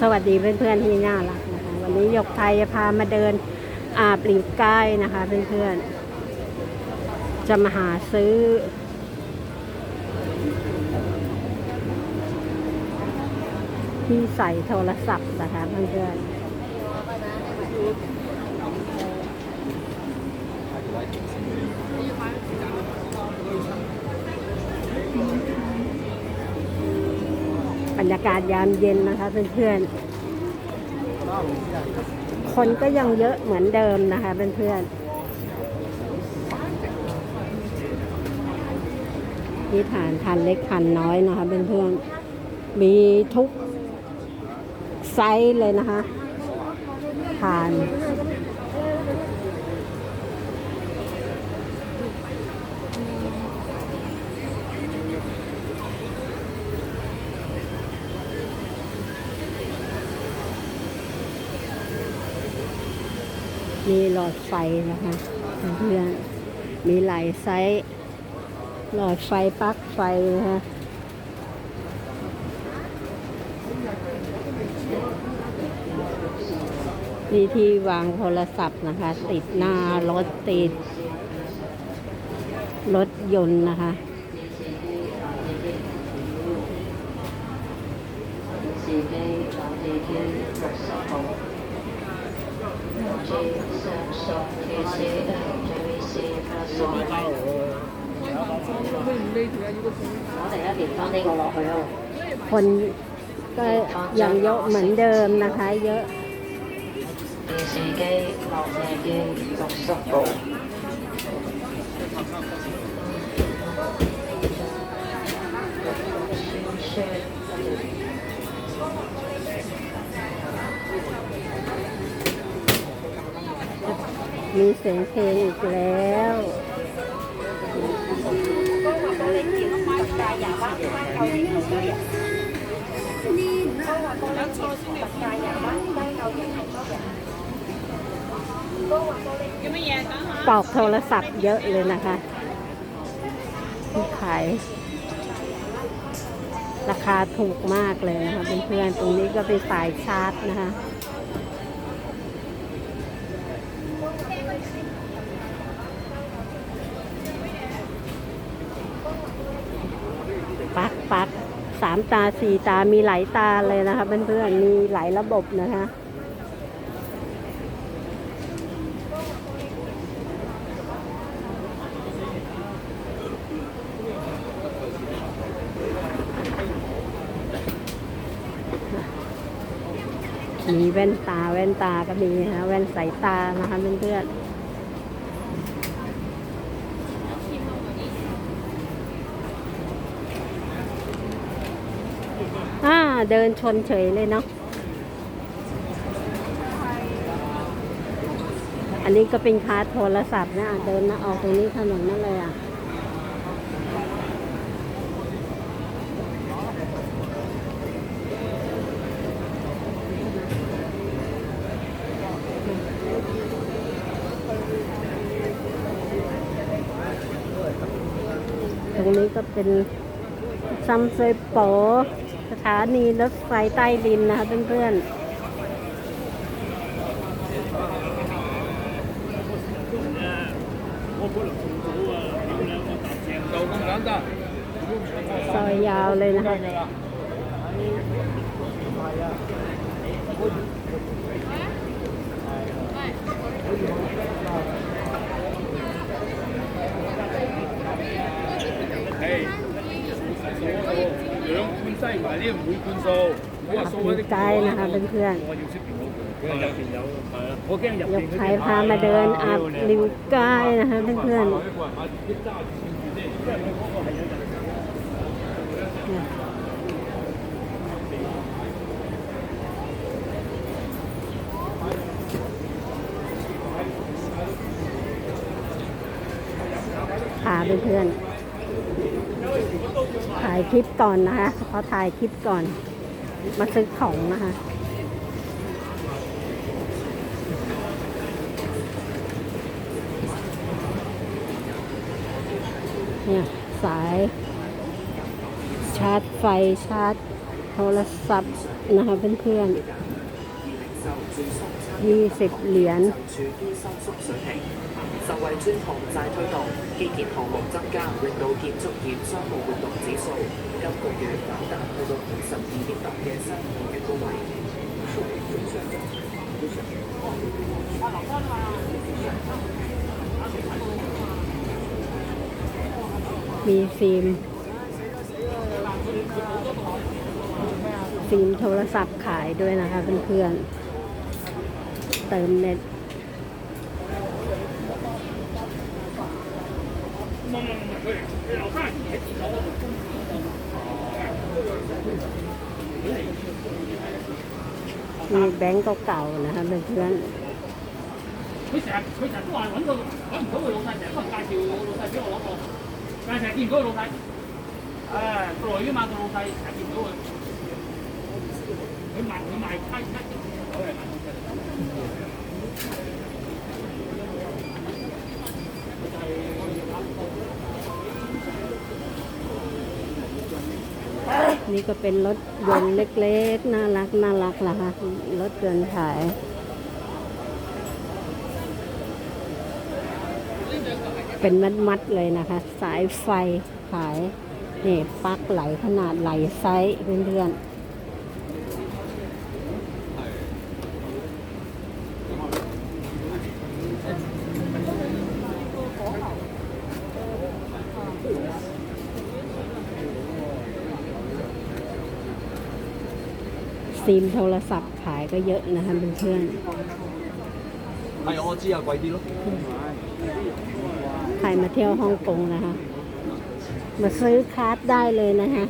สวัสดีเพื่อนๆที่น่ารักนะคะ วันนี้หยกไทยจะพามาเดินอาบลิงใกล้นะคะเพื่อนๆ จะมาหาซื้อ ที่ใส่โทรศัพท์นะคะเพื่อนๆ รยากาศยามเย็นนะคะเพื่อนๆ คนก็ยังเยอะเหมือนเดิมนะคะเพื่อนๆนี่ฐานทันเล็กทันน้อยนะคะเพื่อนๆ มีทุกไซส์เลยนะคะทาน มีหลอดไฟนะคะเพื่อนมีหลายไซส์ หลอดไฟปลั๊กไฟนะคะนี่ที่วางโทรศัพท์นะคะ ติดหน้ารถติด รถยนต์นะคะอง 我哋一连翻呢个落去啊！ คนก็ยังเยอะเหมือนเดิมนะคะ เยอะ 电视机落地机六十号。 มีเสียงเพลงอีกแล้วปอกโทรศัพท์เยอะเลยนะคะที่ขายราคาถูกมากเลยนะคะเพื่อนๆตรงนี้ก็เป็นสายชาร์จนะคะ ปักสามตาสี่ตามีหลายตาเลยนะคะเพื่อนๆมีหลายระบบนะคะมีแว่นตาแว่นตาก็มีนะคะแว่นสายตานะคะเพื่อนๆอ่า เดินชนเฉยเลยเนาะ อันนี้ก็เป็นคาร์โทรศัพท์นะเดินนะออกตรงนี้ถนนนั่นเลยอะตรงนี้ก็เป็น ซัมเซโปสถานีรถไฟใต้ดินนะคะเพื่อนๆซอยยาวเลยนะคะ ดีใจนะคะเพื่อนๆยกไถพามาเดินอาบลิวกายนะคะเพื่อนๆค่ะเพื่อน คลิปก่อนนะคะเขาถ่ายคลิปก่อน มาซื้อของนะคะเนี่ยสาย ชาร์จไฟชาร์จโทรศัพท์นะคะเพื่อนๆ ยี่สิบเหรียญ 处于收缩水平。受惠专项债推动，基建项目增加，令到建筑业商务活动指数今个月反弹去到二十二点八嘅三个月高位。 มีฟิล์ม ฟิล์มโทรศัพท์ขายด้วยนะคะเพื่อนๆ เติมเน็ต มีแบงก์เก่าๆนะคะเพื่อน 佢成日佢成日都话揾个揾唔到佢老细，成日都系介绍老细俾我攞货，但系成日见唔到佢老细。诶，个来噶嘛个老细，成日见唔到佢。佢卖佢卖批批，佢系卖东西。 ๆ นี่ก็เป็นรถยนต์เล็กๆ น่ารักน่ารักละคะรถยนต์ขายเป็นมัดๆเลยนะคะ สายไฟขายนี่ปลั๊กไหลขนาดไหลไซส์เพื่อนๆ ซิมโทรศัพท์ขายก็เยอะนะคะเพื่อนเพื่อนไออจีๆใครมาเที่ยวฮ่องกงนะคะ มาซื้อคาร์ดได้เลยนะคะ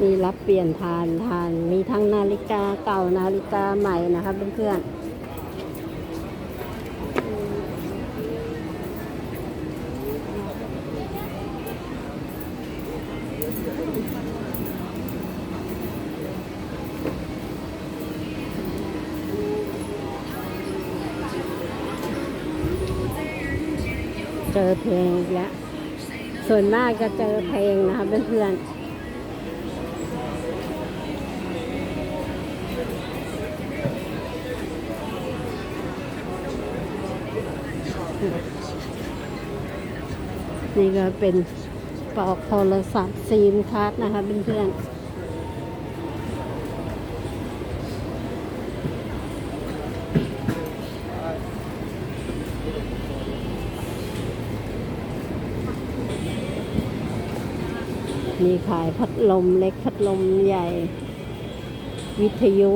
มีรับเปลี่ยนทานทานมีทั้งนาฬิกาเก่านาฬิกาใหม่นะคะเพื่อนๆ เจอเพลงอีกแล้ว ส่วนมากจะเจอเพลงนะคะเพื่อนนี่ก็เป็นปอกโทรศัพท์ซีมคัสนะคะเพื่อนๆ มีขายพัดลมเล็กพัดลมใหญ่ วิทยุ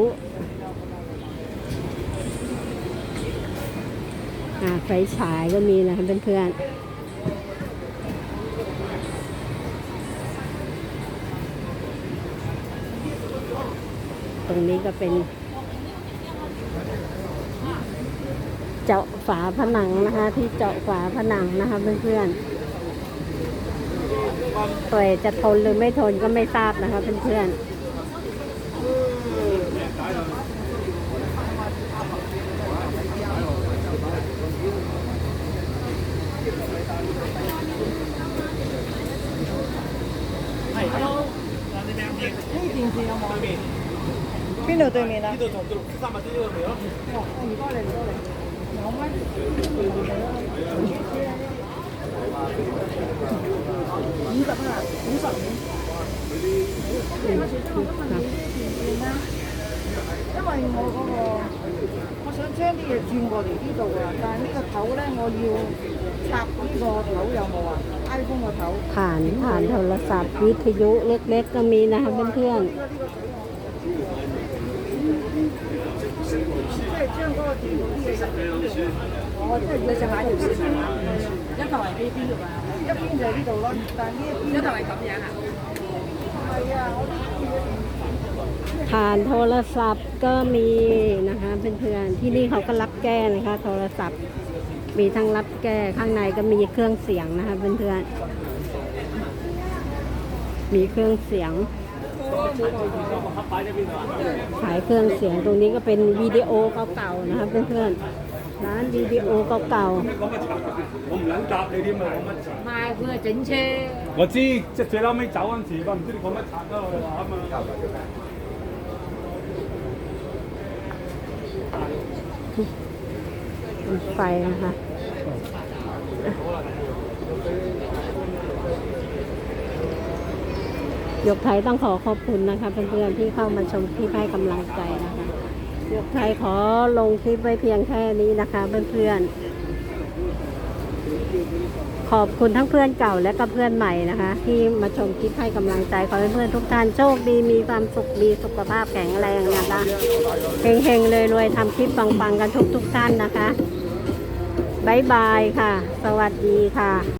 ไฟฉายก็มีนะคะเพื่อนๆตรงนี้ก็เป็น เจาะฝาผนังนะคะ ที่เจาะฝาผนังนะคะเพื่อนๆ ป่วยจะทนหรือไม่ทนก็ไม่ทราบนะคะเพื่อนพี่หนูตัวนี้นะ 因为我嗰、个，我想将啲嘢转过嚟呢度啊，但系呢个头咧，我要插呢个头有冇啊？iPhone 个头。 ผ่านผ่านโทรศัพท์วิทยุเล็กๆก็มีนะคะเพื่อน 即 系将嗰个电脑啲嘢入嚟呢度。哦，即系你就买条线系嘛？一头系呢边㗎嘛？一边就系呢度咯，但系呢一边一头系咁样啊？系啊，我都中意嗰 ๆผ่านโทรศัพท์ก็มีนะคะเพื่อนๆที่นี่เขาก็รับแก้นะคะ โทรศัพท์มีทั้งรับแก้ข้างในก็มีเครื่องเสียงนะคะเพื่อนๆมีเครื่องเสียง ขายเครื่องเสียงตรงนี้ก็เป็นวิดีโอเก่าๆนะคะเพื่อนๆ ร้านวิดีโอเก่า 我唔撚答你添啊！讲乜柒？卖佢系整车，我知，即系最嬲尾走嗰阵时，我唔知你讲乜柒啦，我哋话啊嘛。 ๆเป็นไฟนะคะ ยกไทยต้องขอขอบคุณนะคะ เพื่อนๆที่เข้ามาชมคลิปให้กำลังใจนะคะ ยกไทยขอลงคลิปไว้เพียงแค่นี้นะคะ เพื่อนๆขอบคุณทั้งเพื่อนเก่าและก็เพื่อนใหม่นะคะ ที่มาชมคลิปให้กำลังใจขอให้เพื่อนทุกท่านโชคดีมีความสุขมีสุขภาพแข็งแรงนะคะเฮงๆเลยรวยทำคลิปปังๆกันทุกๆท่านนะคะบายบายค่ะ สวัสดีค่ะ